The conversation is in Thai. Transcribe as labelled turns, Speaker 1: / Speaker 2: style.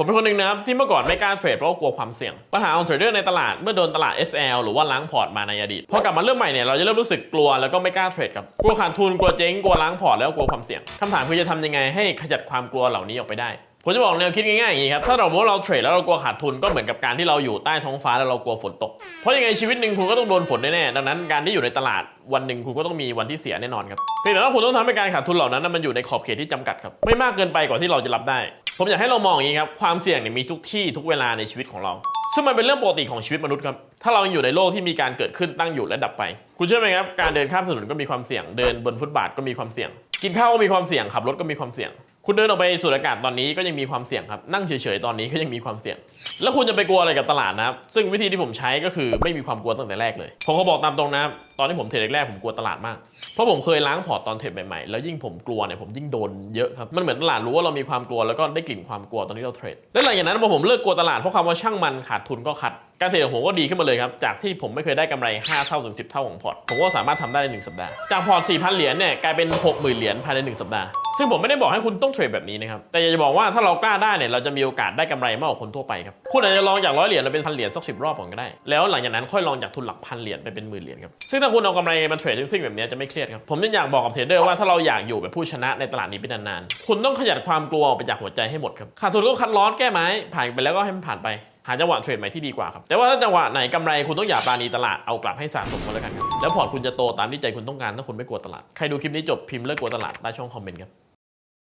Speaker 1: ผมเป็นคนหนึ่งนะครับที่เมื่อก่อนไม่กล้าเทรดเพราะกลัวความเสี่ยง ปัญหาของเทรดเดอร์ในตลาดเมื่อโดนตลาด SL หรือว่าล้างพอร์ตมาในอดีตพอกลับมาเริ่มใหม่เนี่ยเราจะเริ่มรู้สึกกลัวแล้วก็ไม่กล้าเทรดครับกลัวขาดทุนกลัวเจ๊งกลัวล้างพอร์ตแล้วกลัวความเสี่ยงคำถามคือจะทำยังไงให้ขจัดความกลัวเหล่านี้ออกไปได้ผมจะบอกแนวคิดง่ายๆอย่างนี้ครับ ถ้าเราบอกว่าเราเทรดแล้วเรากลัวขาดทุนก็เหมือนกับการที่เราอยู่ใต้ท้องฟ้าแล้วเรากลัวฝนตก เพราะยังไงชีวิตหนึ่งคุณก็ต้องโดนฝนแน่ๆ ดังนั้นการที่อยู่ในตลาดวันหนึ่งคุณก็ต้องมีวันที่เสียแน่นอนครับ เพียงแต่ว่าคุณต้องทำให้การขาดทุนเหล่านั้นมันอยู่ในขอบเขตที่จำกัดครับ ไม่มากเกินไปกว่าที่เราจะรับได้ ผมอยากให้เรามองอย่างนี้ครับความเสี่ยงเนี่ยมีทุกที่ทุกเวลาในชีวิตของเรา ซึ่งมันเป็นเรื่องปกติของชีวิตมนุษย์ครับถ้าเรายังอยู่ในโลกที่มีการเกิดขึ้นตั้งอยู่และดับไป คุณเชื่อไหมครับการเดินข้ามถนนก็มีความเสี่ยงเดินบนฟุตบาทก็มีความเสี่ยง กินข้าวก็มีความเสี่ยงขับรถก็มีความเสี่ยง คุณเดินออกไปสูดอากาศตอนนี้ก็ยังมีความเสี่ยงครับ นั่งเฉยๆตอนนี้ก็ยังมีความเสี่ยง แล้วคุณจะไปกลัวอะไรกับตลาดนะครับ ซึ่งวิธีที่ผมใช้ก็คือไม่มีความกลัวตั้งแต่แรกเลย ผมก็บอกตามตรงนะตอนที่ผมเทรดแรกๆผมกลัวตลาดมาก เพราะผมเคยล้างพอร์ตตอนเทรดใหม่ๆ แล้วยิ่งผมกลัวเนี่ยผมยิ่งโดนเยอะครับ มันเหมือนตลาดรู้ว่าเรามีความกลัวแล้วก็ได้กลิ่นความกลัวตอนที่เราเทรด และหลังจากนั้นพอผมเลิกกลัวตลาดเพราะคำว่าช่างมันขาดทุนก็คัดการเทรดของผมก็ดีขึ้นมาเลยครับ จากที่ผมไม่เคยได้กำไร 5 เท่าถึง 10 เท่าของพอร์ต ผมก็สามารถทำได้ใน 1 สัปดาห์ จากพอร์ต 4,000 เหรียญเนี่ยกลายเป็น 60,000 เหรียญภายใน 1 สัปดาห์ ซึ่งผมไม่ได้บอกให้คุณต้องเทรดแบบนี้นะครับ แต่อยากจะบอกว่าถ้าเรากล้าได้เนี่ยเราจะมีโอกาสได้กำไรมากกว่าคนทั่วไปครับ คุณอาจจะลองจากร้อยเหรียญมาเป็นพันเหรียญสักสิบรอบก่อนก็ได้ แล้วหลังจากนั้นค่อยลองจากทุนหลักพันเหรียญไปเป็นหมื่นเหรียญครับ ซึ่งถ้าคุณเอากำไรมาเทรดซิ่งๆแบบนี้จะไม่เครียดครับ ผมยังอยากบอกกับเทรดเดอร์ว่าถ้าเราอยากอยู่แบบผู้ชนะในตลาดนี้เป็นนานๆ คุณต้องขยันความกลัวออกไปจากหัวใจให้หมดครับขาดทุนก็คัดลอสแก้ไม้ผ่านไปแล้วก็ให้มันผ่านไปหาจังหวะเทรดใหม่ที่ดีกว่าครับ แต่ว่าถ้าจังหวะไหนกำไรคุณต้องอย่าปาณีตลาดเอากลับให้สะสมมาแล้วกันครับ แล้วพอร์ตคุณจะโตตามที่ใจคุณต้องการถ้าคุณไม่กลัวตลาด ใครดูคลิปนี้จบพิมพ์เลิกกลัวตลาดใต้ช่องคอมเมนต์ครับ